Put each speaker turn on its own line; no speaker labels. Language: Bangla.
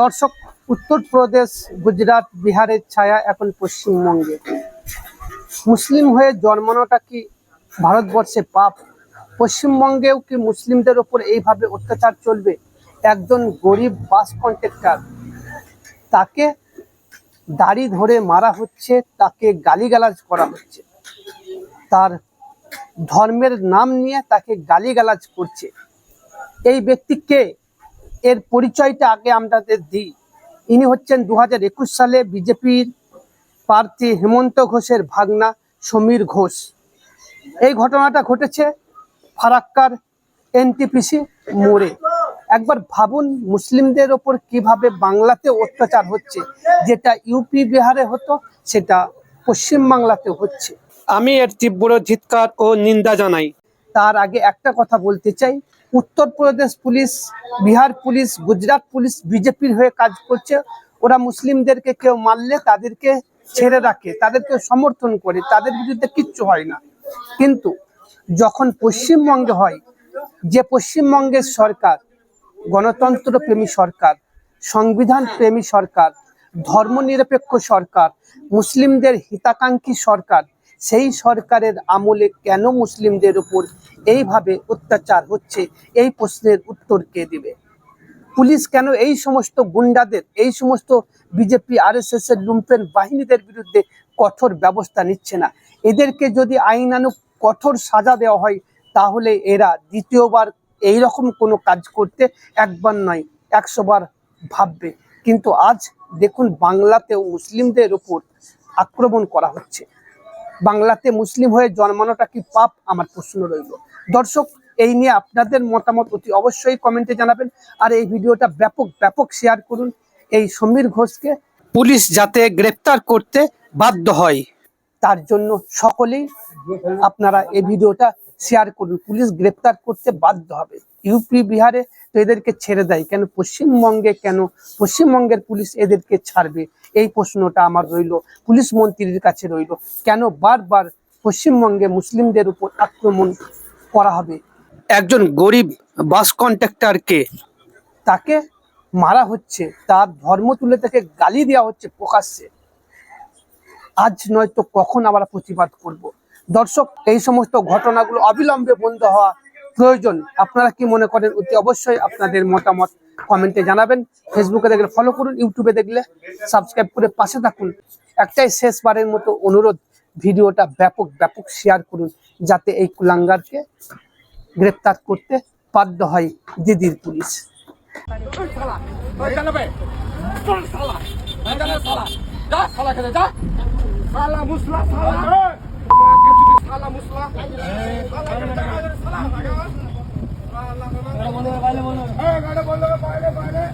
দর্শক উত্তরপ্রদেশ গুজরাট, বিহারের ছায়া এখন পশ্চিমবঙ্গে। মুসলিম হয়ে জন্মানোটা কি ভারতবর্ষে পাপ? পশ্চিমবঙ্গেও কি মুসলিমদের ওপর এইভাবে অত্যাচার চলবে? একজন গরিব বাস কন্ট্রাক্টর, তাকে দাড়ি ধরে মারা হচ্ছে, তাকে গালিগালাজ করা হচ্ছে। তার ধর্মের নাম নিয়ে তাকে গালিগালাজ করছে। এই ব্যক্তিকে এর পরিচয়টা আগে আমাদের দিই। ইনি হচ্ছেন দু সালে বিজেপির প্রার্থী হেমন্ত ঘোষের ভাগনা সমীর ঘোষ। এই ঘটনাটা ঘটেছে ফারাক্কার এনটিপিসি মোড়ে। একবার ভাবুন মুসলিমদের ওপর কীভাবে বাংলাতে অত্যাচার হচ্ছে, যেটা ইউপি বিহারে হতো, সেটা পশ্চিম বাংলাতে হচ্ছে। আমি এর তীব্র ধিৎকার ও নিন্দা জানাই। তার আগে একটা কথা বলতে চাই। Uttar Pradesh police, Bihar police, Gujarat police, বিজেপির হয়ে কাজ করছে। ওরা মুসলিমদেরকে কেউ মারলে তাদেরকে ছেড়ে রাখে তাদেরকে সমর্থন করে, তাদের বিরুদ্ধে কিচ্ছু হয় না। কিন্তু যখন পশ্চিমবঙ্গে হয়, যে পশ্চিমবঙ্গের সরকার গণতন্ত্র প্রেমী সরকার সংবিধান প্রেমী সরকার, ধর্মনিরপেক্ষ সরকার, মুসলিমদের হিতাকাঙ্ক্ষী সরকার সেই সরকারের আমলে কেন মুসলিমদের উপর এইভাবে অত্যাচার হচ্ছে? এই প্রশ্নের উত্তর কে দিবে? পুলিশ কেন এই সমস্ত গুন্ডাদের, এই সমস্ত বিজেপি, আরএসএস এর লুম্পেন বাহিনীদের বিরুদ্ধে কঠোর ব্যবস্থা নিচ্ছে না? এদেরকে যদি আইনানুক কঠোর সাজা দেওয়া হয়, তাহলে এরা দ্বিতীয়বার এই রকম কোনো কাজ করতে একবার নয়, একশো বার ভাববে। কিন্তু আজ দেখুন, বাংলাতেও মুসলিমদের উপর আক্রমণ করা হচ্ছে। বাংলাতে মুসলিম হয়ে জন্মানোটা কি পাপ? আমার প্রশ্ন রইল। দর্শক, এই নিয়ে আপনাদের মতামত অতি অবশ্যই কমেন্টে জানাবেন। আর এই ভিডিওটা ব্যাপক ব্যাপক শেয়ার করুন। এই সমীর ঘোষকে পুলিশ যাতে গ্রেপ্তার করতে বাধ্য হয়, তার জন্য সকলেই আপনারা এই ভিডিওটা শেয়ার করুন। পুলিশ গ্রেপ্তার করতে বাধ্য হবে। ইউপি, বিহারে তো এদেরকে ছেড়ে দেয়। কেন? পশ্চিমবঙ্গে কেন? পশ্চিমবঙ্গের পুলিশ এদেরকে ছাড়বে? এই প্রশ্নটা আমার রইল। পুলিশ মন্ত্রীর কাছে রইল। কেন বারবার পশ্চিমবঙ্গে মুসলিমদের উপর আক্রমণ করা হবে? একজন গরিব বাস কন্ট্রাক্টরকে তাকে মারা হচ্ছে, তার ধর্ম তুলে তাকে গালি দেওয়া হচ্ছে প্রকাশ্যে। আজ নয়তো কখন আমরা প্রতিবাদ করব? দর্শক, এই সমস্ত ঘটনাগুলো অবিলম্বে বন্ধ হওয়া প্রয়োজন। আপনারা কি মনে করেন অতি অবশ্যই আপনাদের মতামত কমেন্টে জানাবেন। ফেসবুকে দেখলে ফলো করুন ইউটিউবে দেখলে সাবস্ক্রাইব করে পাশে থাকুন। একটাই শেষবারের মতো অনুরোধ ভিডিওটা ব্যাপক ব্যাপক শেয়ার করুন যাতে এই কুলাঙ্গারকে গ্রেপ্তার করতে বাধ্য হয় দিদির পুলিশ।
ওই শালা ওই জানাবে बोलो। हाँ, पहले पहले।